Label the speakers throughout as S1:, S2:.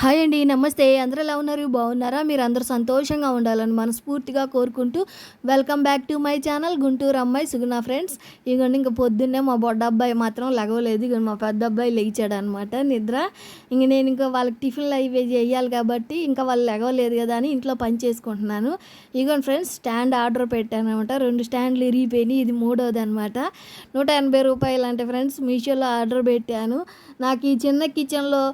S1: Hi అండి నమస్తే. అందరూ ఎలా ఉన్నారు? బాగున్నారా? మీరు అందరూ సంతోషంగా ఉండాలని మనస్ఫూర్తిగా కోరుకుంటూ welcome back to my channel Guntur అమ్మాయి సుగుణ ఫ్రెండ్స్. ఇగోండి ఇంకా పొద్దున్నే మా బొడ్డ అబ్బాయి మాత్రం లగవలేదు. ఇక మా పెద్ద అబ్బాయి లేచాడు అనమాట నిద్ర. ఇంక నేను ఇంకా వాళ్ళకి టిఫిన్లు అవి చేయాలి కాబట్టి ఇంకా వాళ్ళు లెగవలేదు కదా అని ఇంట్లో పని చేసుకుంటున్నాను. ఇగోండి ఫ్రెండ్స్ స్టాండ్ ఆర్డర్ పెట్టాను అనమాట రెండు స్టాండ్లు ఇరిగిపోయినాయి. ఇది మూడోది అనమాట నూట ఎనభై రూపాయలు అంటే ఫ్రెండ్స్ మీషోలో ఆర్డర్ పెట్టాను. నాకు ఈ చిన్న కిచెన్లో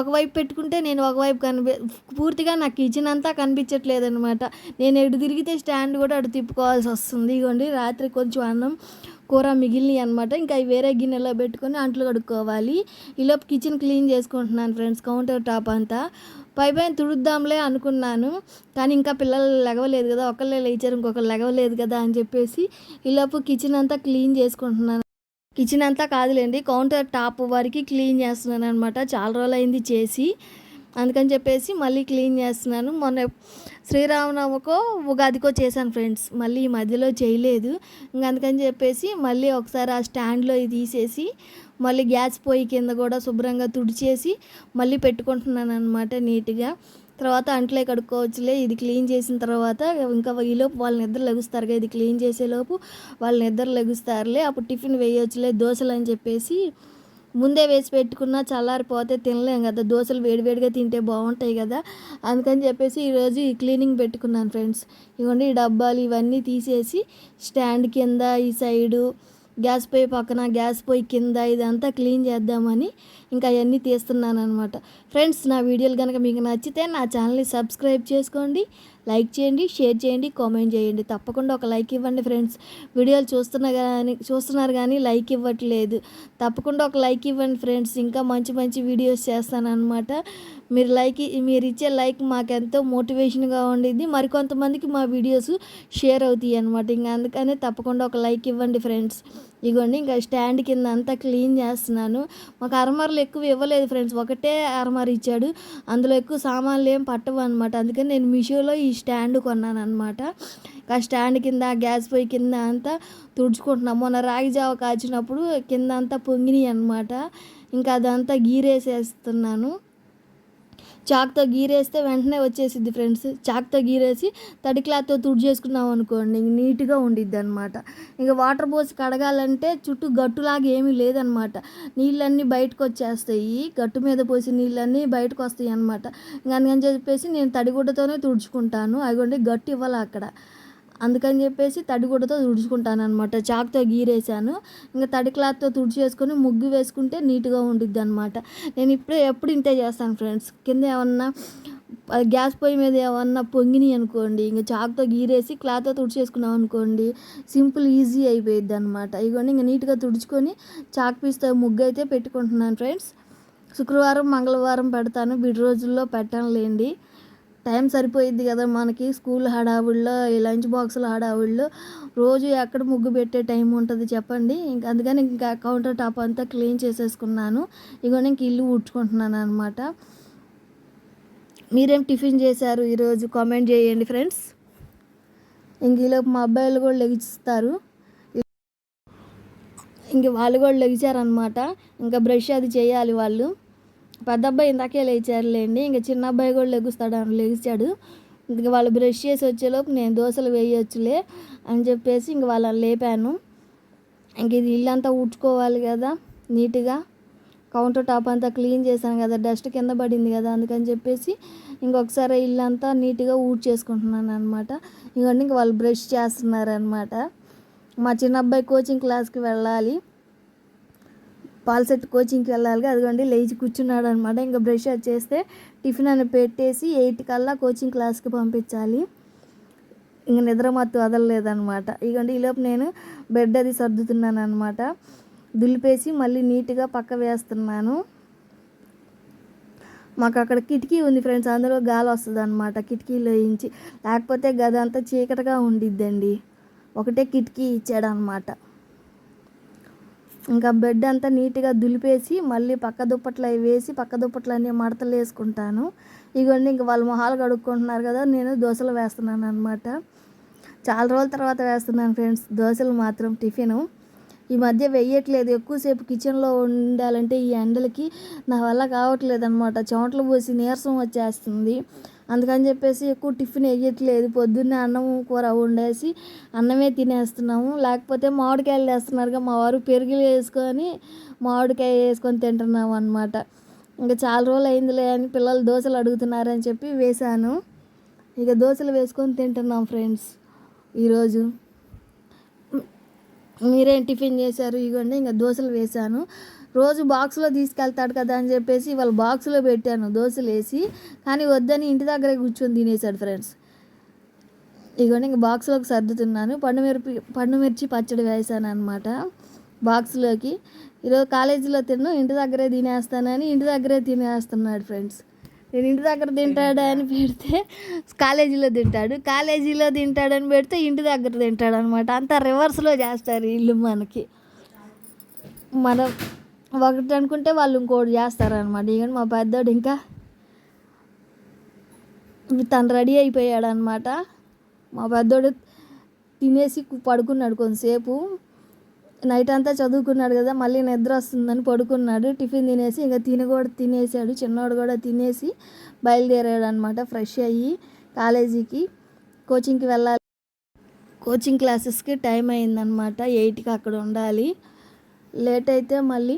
S1: ఒకవైపు పెట్టుకుంటే నేను ఒకవైపు కనిపి పూర్తిగా నాకు కిచెన్ అంతా కనిపించట్లేదు అనమాట నేను ఎటు తిరిగితే స్టాండ్ కూడా అటు తిప్పుకోవాల్సి వస్తుంది. ఇగోండి రాత్రి కొంచెం అన్నం కూర మిగిలినవి అనమాట ఇంకా అవి వేరే గిన్నెలో పెట్టుకొని అంట్లు కడుక్కోవాలి. ఈలోపు కిచెన్ క్లీన్ చేసుకుంటున్నాను ఫ్రెండ్స్ కౌంటర్ టాప్ అంతా. పై పైన తుడుద్దాంలే అనుకున్నాను కానీ ఇంకా పిల్లలు లెగవలేదు కదా ఒకళ్ళే లేచారు ఇంకొకరు లెగవలేదు కదా అని చెప్పేసి ఈలోపు కిచెన్ అంతా క్లీన్ చేసుకుంటున్నాను. కిచెన్ అంతా కాదులేండి కౌంటర్ టాప్ వరకు క్లీన్ చేస్తున్నాను అనమాట చాలా రోజులు అయింది చేసి. అందుకని చెప్పేసి మళ్ళీ క్లీన్ చేస్తున్నాను. మొన్న శ్రీరామనవమికో ఉగాదికో చేశాను ఫ్రెండ్స్. మళ్ళీ ఈ మధ్యలో చేయలేదు. ఇంకా అందుకని చెప్పేసి మళ్ళీ ఒకసారి ఆ స్టాండ్లో ఇది తీసేసి మళ్ళీ గ్యాస్ పొయ్యి కింద కూడా శుభ్రంగా తుడిచేసి మళ్ళీ పెట్టుకుంటున్నాను అనమాట నీట్గా. తర్వాత అంట్లే కడుక్కోవచ్చులే. ఇది క్లీన్ చేసిన తర్వాత ఇంకా ఈలోపు వాళ్ళ నిద్ర లెగుస్తారు ఇది క్లీన్ చేసేలోపు వాళ్ళ నిద్ర లెగుస్తారులే. అప్పుడు టిఫిన్ వేయొచ్చులే దోశలు అని చెప్పేసి ముందే వేసి పెట్టుకున్నా చల్లారిపోతే తినలేం కదా. దోశలు వేడివేడిగా తింటే బాగుంటాయి కదా. అందుకని చెప్పేసి ఈరోజు ఈ క్లీనింగ్ పెట్టుకున్నాను ఫ్రెండ్స్. ఇవ్వండి ఈ డబ్బాలు ఇవన్నీ తీసేసి స్టాండ్ కింద ఈ సైడు గ్యాస్ పొయ్యి పక్కన గ్యాస్ పొయ్యి కింద ఇదంతా క్లీన్ చేద్దామని ఇంకా అవన్నీ తీస్తున్నాను అనమాట ఫ్రెండ్స్ నా వీడియోలు కనుక మీకు నచ్చితే నా ఛానల్ని సబ్స్క్రైబ్ చేసుకోండి. లైక్ చేయండి షేర్ చేయండి కామెంట్ చేయండి. తప్పకుండా ఒక లైక్ ఇవ్వండి ఫ్రెండ్స్. వీడియోలు చూస్తున్న కానీ చూస్తున్నారు కానీ లైక్ ఇవ్వట్లేదు. తప్పకుండా ఒక లైక్ ఇవ్వండి ఫ్రెండ్స్. ఇంకా మంచి మంచి వీడియోస్ చేస్తానన్నమాట. మీరు లైక్ మీరు ఇచ్చే లైక్ మాకెంతో మోటివేషన్గా ఉండిద్ది. మరికొంతమందికి మా వీడియోస్ షేర్ అవుతాయి అనమాట ఇంకా అందుకనే తప్పకుండా ఒక లైక్ ఇవ్వండి ఫ్రెండ్స్. ఇగోండి ఇంకా స్టాండ్ కింద అంతా క్లీన్ చేస్తున్నాను. మాకు అరమరలు ఎక్కువ ఇవ్వలేదు ఫ్రెండ్స్. ఒకటే అరమర ఇచ్చాడు. అందులో ఎక్కువ సామాన్లు ఏం పట్టవు అనమాట అందుకని నేను మీషోలో ఈ స్టాండ్ కొన్నాను అనమాట ఆ స్టాండ్ కింద గ్యాస్ పొయ్యి కింద అంతా తుడుచుకుంటున్నాం మొన్న రాగి జావ కాచినప్పుడు కింద అంతా పొంగినాయి అనమాట ఇంకా అదంతా గీరేసేస్తున్నాను. చాక్తో గీరేస్తే వెంటనే వచ్చేసిద్ది ఫ్రెండ్స్. చాక్తో గీరేసి తడి క్లాత్తో తుడి చేసుకున్నాం అనుకోండి నీట్గా ఉండిద్ది అనమాట ఇంకా వాటర్ పోసి కడగాలంటే చుట్టూ గట్టులాగా ఏమీ లేదనమాట నీళ్ళన్నీ బయటకు వచ్చేస్తాయి గట్టు మీద పోసి నీళ్ళన్నీ బయటకు వస్తాయి అనమాట ఇంకా అందుకని చెప్పేసి నేను తడిగుడ్డతోనే తుడుచుకుంటాను. అదిగోండి గట్టు ఇవ్వాలి అక్కడ. అందుకని చెప్పేసి తడిగుడ్డతో తుడుచుకుంటాను అనమాట చాక్తో గీరేసాను ఇంకా తడి క్లాత్తో తుడిచేసుకొని ముగ్గు వేసుకుంటే నీట్గా ఉండిద్ది అనమాట నేను ఇప్పుడే ఎప్పుడు ఇంతే చేస్తాను ఫ్రెండ్స్. కింద ఏమన్నా గ్యాస్ పొయ్యి మీద ఏమన్నా పొంగినాయి అనుకోండి ఇంకా చాక్తో గీరేసి క్లాత్తో తుడిచేసుకున్నాం అనుకోండి సింపుల్ ఈజీ అయిపోయిద్ది అనమాట ఇవన్నీ ఇంకా నీట్గా తుడుచుకొని చాక్ పీస్తో ముగ్గు అయితే పెట్టుకుంటున్నాను ఫ్రెండ్స్. శుక్రవారం మంగళవారం పెడతాను. విడి రోజుల్లో పెట్టాను లేండి టైం సరిపోయిద్ది కదా మనకి. స్కూల్ హడావుల్లో ఈ లంచ్ బాక్సుల హడావుల్లో రోజు ఎక్కడ ముగ్గు పెట్టే టైం ఉంటుంది చెప్పండి. ఇంకా అందుకని ఇంకా కౌంటర్ టాప్ అంతా క్లీన్ చేసేసుకున్నాను. ఇగో నేను ఇల్లు ఊడ్చుకుంటున్నాను అనమాట మీరేం టిఫిన్ చేశారు ఈరోజు? కామెంట్ చేయండి ఫ్రెండ్స్. ఇంక ఈలోపు మా అబ్బాయిలు కూడా లెగిస్తారు. ఇంక వాళ్ళు కూడా లెగిచారనమాట ఇంకా బ్రష్ అది చేయాలి వాళ్ళు. పెద్ద అబ్బాయి ఇందాకే లేచారులేండి. ఇంకా చిన్న అబ్బాయి కూడా లెగుస్తాడు అని లెగిచాడు ఇంక వాళ్ళు బ్రష్ చేసి వచ్చేలోపు నేను దోశలు వేయొచ్చులే అని చెప్పేసి ఇంక వాళ్ళని లేపాను. ఇంక ఇది ఇల్లంతా ఊడ్చుకోవాలి కదా నీట్గా. కౌంటర్ టాప్ అంతా క్లీన్ చేశాను కదా డస్ట్ కింద పడింది కదా అందుకని చెప్పేసి ఇంకొకసారి ఇల్లంతా నీట్గా ఊడ్ చేసుకుంటున్నాను అనమాట ఇంకొండి ఇంక వాళ్ళు బ్రష్ చేస్తున్నారనమాట మా చిన్న అబ్బాయి కోచింగ్ క్లాస్కి వెళ్ళాలి. పాల్సెట్ కోచింగ్కి వెళ్ళాలి అదిగోండి లేచి కూర్చున్నాడు అనమాట ఇంకా బ్రష్ చేస్తే టిఫిన్ అని పెట్టేసి ఎయిట్ కల్లా కోచింగ్ క్లాస్కి పంపించాలి. ఇంక నిద్ర మత్తు వదలలేదనమాట. ఇగోండి ఈలోపు నేను బెడ్ అది సర్దుతున్నాను అనమాట దులిపేసి మళ్ళీ నీట్గా పక్క వేస్తున్నాను. మాకు అక్కడ కిటికీ ఉంది ఫ్రెండ్స్ అందులో గాలి వస్తుంది అనమాట కిటికీలో ఇంచి లేకపోతే గది అంతా చీకటిగా ఉండిద్దండి. ఒకటే కిటికీ ఇచ్చాడనమాట. ఇంకా బెడ్ అంతా నీట్గా దులిపేసి మళ్ళీ పక్క దుప్పట్లు అవి వేసి పక్క దుప్పట్లు అన్నీ మడతలు వేసుకుంటాను. ఇవన్నీ ఇంక వాళ్ళ మొహాలు కడుక్కుంటున్నారు కదా నేను దోశలు వేస్తున్నాను అనమాట చాలా రోజుల తర్వాత వేస్తున్నాను ఫ్రెండ్స్ దోశలు మాత్రం టిఫిను ఈ మధ్య వెయ్యట్లేదు ఎక్కువసేపు కిచెన్లో ఉండాలంటే ఈ ఎండలకి నా వల్ల కావట్లేదు అనమాట చెమటలు పోసి నీరసం వచ్చేస్తుంది. అందుకని చెప్పేసి ఎక్కువ టిఫిన్ వేయట్లేదు. పొద్దున్నే అన్నం కూర వండేసి అన్నమే తినేస్తున్నాము. లేకపోతే మామిడికాయలు వేస్తున్నారుగా మా వారు పెరుగులు వేసుకొని మామిడికాయ వేసుకొని తింటున్నాము అనమాట ఇంకా చాలా రోజులు అయిందిలే అని పిల్లలు దోశలు అడుగుతున్నారని చెప్పి వేశాను. ఇక దోశలు వేసుకొని తింటున్నాం ఫ్రెండ్స్ ఈరోజు. మీరేం టిఫిన్ చేశారు? ఇగోండి ఇంకా దోశలు వేశాను. రోజు బాక్స్లో తీసుకెళ్తాడు కదా అని చెప్పేసి వాళ్ళ బాక్స్లో పెట్టాను దోశలు వేసి. కానీ వద్దని ఇంటి దగ్గరే కూర్చొని తినేశాడు ఫ్రెండ్స్ ఇగోండి ఇంకా బాక్స్లోకి సర్దుతున్నాను. పండు పండుమిర్చి పండు మిర్చి పచ్చడి వేసాను అనమాట బాక్స్లోకి ఈరోజు కాలేజీలో తిన్ను ఇంటి దగ్గరే తినేస్తానని ఇంటి దగ్గరే తినేస్తున్నాడు ఫ్రెండ్స్ నేను ఇంటి దగ్గర తింటాడని అని పెడితే కాలేజీలో తింటాడు. కాలేజీలో తింటాడని పెడితే ఇంటి దగ్గర తింటాడు అనమాట అంతా రివర్స్లో చేస్తారు ఇల్లు మనకి. మనం ఒకటి అనుకుంటే వాళ్ళు ఇంకోటి చేస్తారనమాట ఇక మా పెద్దోడు ఇంకా తను రెడీ అయిపోయాడు అనమాట మా పెద్దోడు తినేసి పడుకున్నాడు కొంతసేపు. నైట్ అంతా చదువుకున్నాడు కదా మళ్ళీ నిద్ర వస్తుందని పడుకున్నాడు. టిఫిన్ తినేసి ఇంకా తిని కూడా తినేసాడు. చిన్నోడు కూడా తినేసి బయలుదేరాడు అనమాట ఫ్రెష్ అయ్యి కాలేజీకి. కోచింగ్కి వెళ్ళాలి. కోచింగ్ క్లాసెస్కి టైం అయిందనమాట ఎయిట్కి అక్కడ ఉండాలి. లేట్ అయితే మళ్ళీ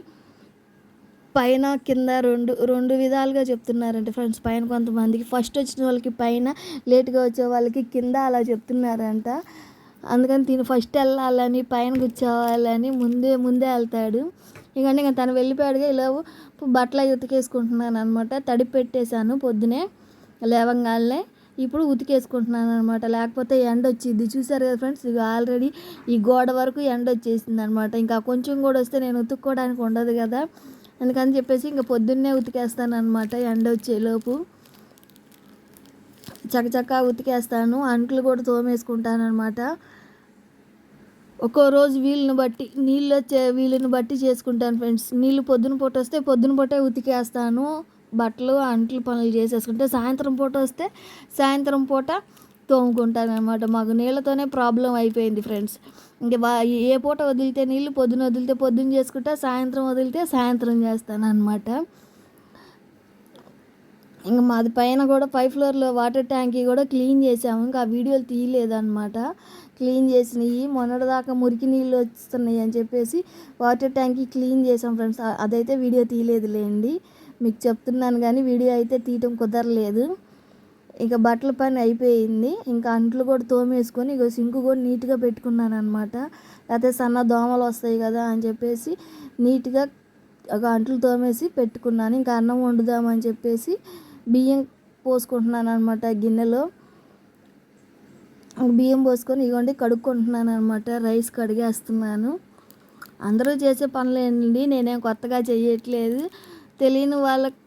S1: పైన కింద రెండు రెండు విధాలుగా చెప్తున్నారంటే ఫ్రెండ్స్. పైన కొంతమందికి ఫస్ట్ వచ్చిన వాళ్ళకి పైన లేట్గా వచ్చే వాళ్ళకి కింద అలా చెప్తున్నారంట. అందుకని తిని ఫస్ట్ వెళ్ళాలని పైన కూర్చోవాలని ముందే ముందే వెళ్తాడు. ఇక ఇంకా తను వెళ్ళిపోయాడుగా ఇలా బట్టలు ఉతికేసుకుంటున్నాను అనమాట తడి పెట్టేశాను పొద్దునే లేవంగానే ఇప్పుడు ఉతికేసుకుంటున్నాను అనమాట లేకపోతే ఎండ వచ్చింది చూసారు కదా ఫ్రెండ్స్ ఇక ఆల్రెడీ ఈ గోడ వరకు ఎండ వచ్చేసింది అనమాట ఇంకా కొంచెం కూడా వస్తే నేను ఉతుక్కోవడానికి ఉండదు కదా. అందుకని చెప్పేసి ఇంకా పొద్దున్నే ఉతికేస్తాను అనమాట ఎండ వచ్చేలోపు. చకచకా ఉతికేస్తాను అంట్లు కూడా తోమేసుకుంటాను అనమాట ఒక్కో రోజు వీళ్ళని బట్టి నీళ్ళు వచ్చే వీళ్ళని బట్టి చేసుకుంటాను ఫ్రెండ్స్. నీళ్ళు పొద్దున పూట వస్తే పొద్దున పూటే ఉతికేస్తాను. బట్టలు అంట్లు పనులు చేసేసుకుంటే సాయంత్రం పూట వస్తే సాయంత్రం పూట తోముకుంటాను అనమాట మాకు నీళ్ళతోనే ప్రాబ్లం అయిపోయింది ఫ్రెండ్స్. ఇంకా ఏ పూట వదిలితే నీళ్ళు పొద్దున వదిలితే పొద్దున చేసుకుంటా సాయంత్రం వదిలితే సాయంత్రం చేస్తాను అనమాట ఇంకా మాది పైన కూడా పై ఫ్లోర్లో వాటర్ ట్యాంకీ కూడా క్లీన్ చేసాము ఇంకా ఆ వీడియోలు తీయలేదన్నమాట. క్లీన్ చేసినవి మొన్నటిదాకా మురికి నీళ్ళు వస్తున్నాయి అని చెప్పేసి వాటర్ ట్యాంకీ క్లీన్ చేసాం ఫ్రెండ్స్. అదైతే వీడియో తీయలేదులేండి. మీకు చెప్తున్నాను కానీ వీడియో అయితే తీయటం కుదరలేదు. ఇంకా బట్టల పని అయిపోయింది. ఇంకా అంట్లు కూడా తోమేసుకొని ఇక సింకు కూడా నీట్గా పెట్టుకున్నాను అనమాట లేకపోతే సన్న దోమలు వస్తాయి కదా అని చెప్పేసి నీట్గా ఒక అంట్లు తోమేసి పెట్టుకున్నాను. ఇంకా అన్నం వండుదామని చెప్పేసి బియ్యం పోసుకుంటున్నాను అనమాట గిన్నెలో. బియ్యం పోసుకొని ఇవ్వండి కడుక్కుంటున్నాను అనమాట రైస్ కడిగేస్తున్నాను. అందరూ చేసే పనులేండి నేనేం కొత్తగా చేయట్లేదు తెలియని వాళ్ళకి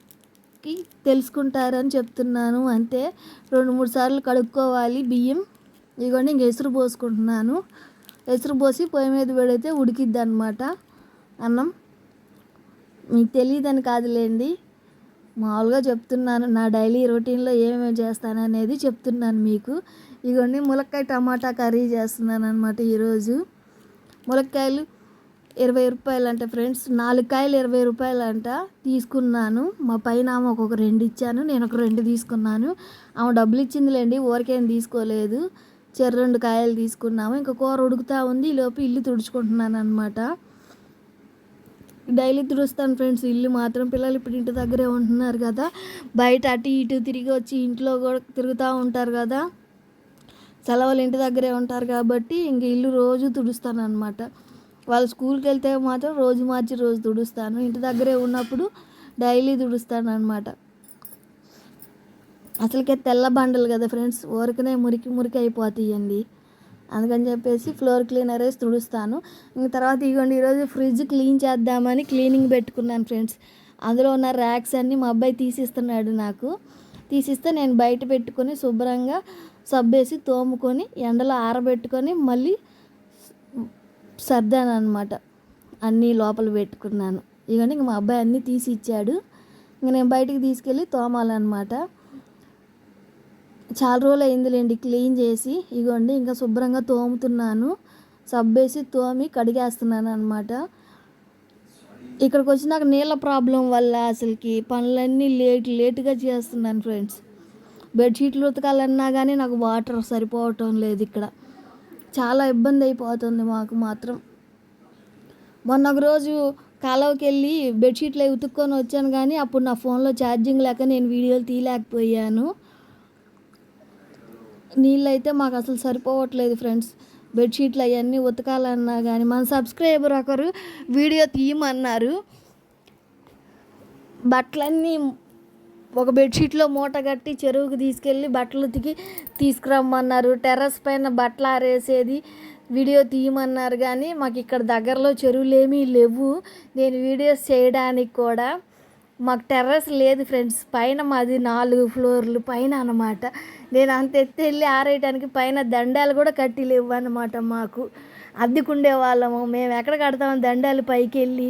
S1: తెలుసుకుంటారని చెప్తున్నాను. అంతే రెండు మూడు సార్లు కడుక్కోవాలి బియ్యం. ఇదిగోండి ఇంక ఎసురు పోసుకుంటున్నాను. ఎసురు పోసి పొయ్యి మీద పెడితే ఉడికిద్ది అనమాట అన్నం. మీకు తెలియదని కాదులేండి. మామూలుగా చెప్తున్నాను నా డైలీ రొటీన్లో ఏమేమి చేస్తాను అనేది చెప్తున్నాను మీకు. ఇగోండి ములక్కాయ టమాటా కర్రీ చేస్తున్నాను అనమాట ఈరోజు. ములక్కాయలు ఇరవై రూపాయలు అంట ఫ్రెండ్స్. నాలుగు కాయలు ఇరవై రూపాయలు అంట తీసుకున్నాను. మా పైన ఆమె ఒక్కొక్క రెండు ఇచ్చాను. నేను ఒక రెండు తీసుకున్నాను. ఆమె డబ్బులు ఇచ్చిందిలేండి. ఊరికేం తీసుకోలేదు. చెర్ర రెండు కాయలు తీసుకున్నాము. ఇంకా కూర ఉడుకుతూ ఉంది. ఈలోపు ఇల్లు తుడుచుకుంటున్నాను అనమాట డైలీ తుడుస్తాను ఫ్రెండ్స్. ఇల్లు మాత్రం పిల్లలు ఇప్పుడు ఇంటి దగ్గరే ఉంటున్నారు కదా. బయట అటు ఇటు తిరిగి వచ్చి ఇంట్లో కూడా తిరుగుతూ ఉంటారు కదా. సెలవులు ఇంటి దగ్గరే ఉంటారు కాబట్టి ఇంక ఇల్లు రోజు తుడుస్తాను అనమాట వాళ్ళు స్కూల్కి వెళ్తే మాత్రం రోజు మార్చి రోజు తుడుస్తాను. ఇంటి దగ్గరే ఉన్నప్పుడు డైలీ తుడుస్తాను అనమాట అసలుకే తెల్ల బండలు కదా ఫ్రెండ్స్ ఊరికనే మురికి మురికి అయిపోతాయండి. అందుకని చెప్పేసి ఫ్లోర్ క్లీనర్ వేసి తుడుస్తాను. ఇంకా తర్వాత ఇగోండి ఈరోజు ఫ్రిడ్జ్ క్లీన్ చేద్దామని క్లీనింగ్ పెట్టుకున్నాను ఫ్రెండ్స్. అందులో ఉన్న ర్యాక్స్ అన్నీ మా అబ్బాయి తీసిస్తున్నాడు నాకు. తీసిస్తే నేను బయట పెట్టుకొని శుభ్రంగా సబ్బేసి తోముకొని ఎండలో ఆరబెట్టుకొని మళ్ళీ సర్దాను అనమాట అన్నీ లోపల పెట్టుకున్నాను. ఇవన్నీ ఇంక మా అబ్బాయి అన్నీ తీసి ఇచ్చాడు. ఇంక నేను బయటికి తీసుకెళ్ళి తోమాలన్నమాట. చాలా రోజులు అయిందిలేండి క్లీన్ చేసి. ఇగోండి ఇంకా శుభ్రంగా తోముతున్నాను. సబ్బేసి తోమి కడిగేస్తున్నాను అనమాట ఇక్కడికి వచ్చినాక నీళ్ళ ప్రాబ్లం వల్ల అసలుకి పనులన్నీ లేట్ లేటుగా చేస్తున్నాను ఫ్రెండ్స్. బెడ్షీట్లు ఉతకాలన్నా కానీ నాకు వాటర్ సరిపోవటం లేదు ఇక్కడ. చాలా ఇబ్బంది అయిపోతుంది మాకు మాత్రం. మొన్న ఒక రోజు కాలువకి వెళ్ళి బెడ్షీట్లు అవి ఉతుక్కొని వచ్చాను కానీ అప్పుడు నా ఫోన్లో ఛార్జింగ్ లేక నేను వీడియోలు తీయలేకపోయాను. నీళ్ళు అయితే మాకు అసలు సరిపోవట్లేదు ఫ్రెండ్స్. బెడ్షీట్లు అవన్నీ ఉతకాలన్నా కానీ మన సబ్స్క్రైబర్ ఒకరు వీడియో తీయమన్నారు. బట్టలన్నీ ఒక బెడ్షీట్లో మూట కట్టి చెరువుకి తీసుకెళ్ళి బట్టలు ఉతికి తీసుకురమ్మన్నారు. టెర్రస్ పైన బట్టలు ఆరేసేది వీడియో తీయమన్నారు కానీ మాకు ఇక్కడ దగ్గరలో చెరువులు ఏమీ లేవు. నేను వీడియోస్ చేయడానికి కూడా మాకు టెర్రస్ లేదు ఫ్రెండ్స్. పైన మాది నాలుగు ఫ్లోర్లు పైన అనమాట నేను అంత ఎత్తి వెళ్ళి ఆరేయడానికి పైన దండాలు కూడా కట్టి లేవు అనమాట మాకు. అద్దెకుండే వాళ్ళము మేము ఎక్కడ కడతాము దండాలు పైకి వెళ్ళి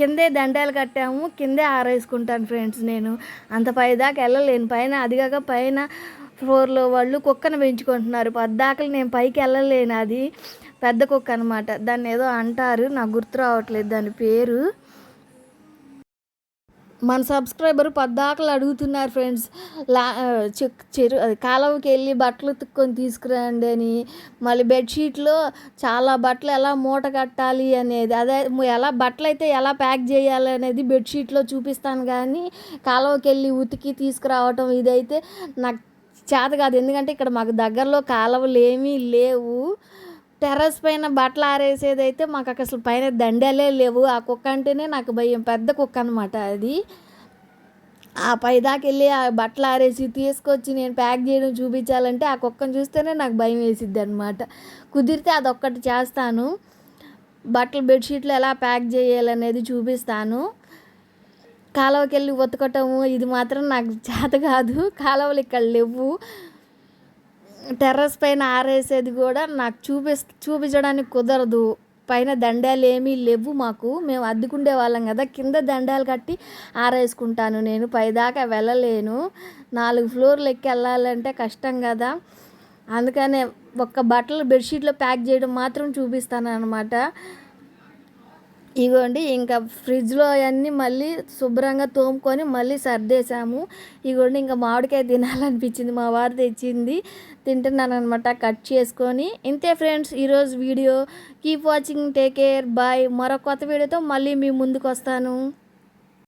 S1: కిందే దండాలు కట్టాము కిందే ఆరేసుకుంటాను ఫ్రెండ్స్ నేను. అంత పైదాకా వెళ్ళలేను. పైన అదిగాక పైన ఫ్లోర్లో వాళ్ళు కుక్కను పెంచుకుంటున్నారు. పద్దాకలు నేను పైకి వెళ్ళలేను అది. పెద్ద కుక్క అనమాట దాన్ని ఏదో అంటారు. నాకు గుర్తు రావట్లేదు దాని పేరు. మన సబ్స్క్రైబర్ పద్దాకలు అడుగుతున్నారు ఫ్రెండ్స్. లా చెరు అది కాలువకి వెళ్ళి బట్టలు ఉతుక్కొని తీసుకురండి అని. మళ్ళీ బెడ్షీట్లో చాలా బట్టలు ఎలా మూట కట్టాలి అనేది అదే ఎలా బట్టలు అయితే ఎలా ప్యాక్ చేయాలి అనేది బెడ్షీట్లో చూపిస్తాను కానీ కాలువకి వెళ్ళి ఉతికి తీసుకురావటం ఇదైతే నాకు చేత కాదు. ఎందుకంటే ఇక్కడ మాకు దగ్గరలో కాలువలు ఏమీ లేవు. టెర్రస్ పైన బట్టలు ఆరేసేది అయితే మాకు అసలు పైన దండాలే లేవు. ఆ కుక్క అంటేనే నాకు భయం. పెద్ద కుక్క అనమాట అది. ఆ పైదాకి వెళ్ళి ఆ బట్టలు ఆరేసి తీసుకొచ్చి నేను ప్యాక్ చేయడం చూపించాలంటే ఆ కుక్కను చూస్తేనే నాకు భయం వేసిద్ది అనమాట కుదిరితే అదొక్కటి చేస్తాను. బట్టలు బెడ్షీట్లు ఎలా ప్యాక్ చేయాలనేది చూపిస్తాను. కాలువకి వెళ్ళి ఉతకటము ఇది మాత్రం నాకు చేత కాదు. కాలువలు ఇక్కడ లేవు. టెర్రస్ పైన ఆరేసేది కూడా నాకు చూపి చూపించడానికి కుదరదు. పైన దండాలు ఏమీ లేవు మాకు. మేము అద్దుకుండే వాళ్ళం కదా. కింద దండాలు కట్టి ఆరేసుకుంటాను నేను. పైదాకా వెళ్ళలేను. నాలుగు ఫ్లోర్లు ఎక్కి వెళ్ళాలంటే కష్టం కదా. అందుకనే ఒక్క బట్టలు బెడ్షీట్లో ప్యాక్ చేయడం మాత్రం చూపిస్తాను అనమాట ఇగోండి ఇంకా ఫ్రిడ్జ్లో అవన్నీ మళ్ళీ శుభ్రంగా తోముకొని మళ్ళీ సర్దేశాము. ఇగోండి ఇంకా మామిడికాయ తినాలనిపించింది. మా వారు తెచ్చింది తింటున్నాను అనమాట కట్ చేసుకొని. ఇంతే ఫ్రెండ్స్ ఈరోజు video. Keep watching take care bye. మరో కొత్త వీడియోతో మళ్ళీ మీ ముందుకు వస్తాను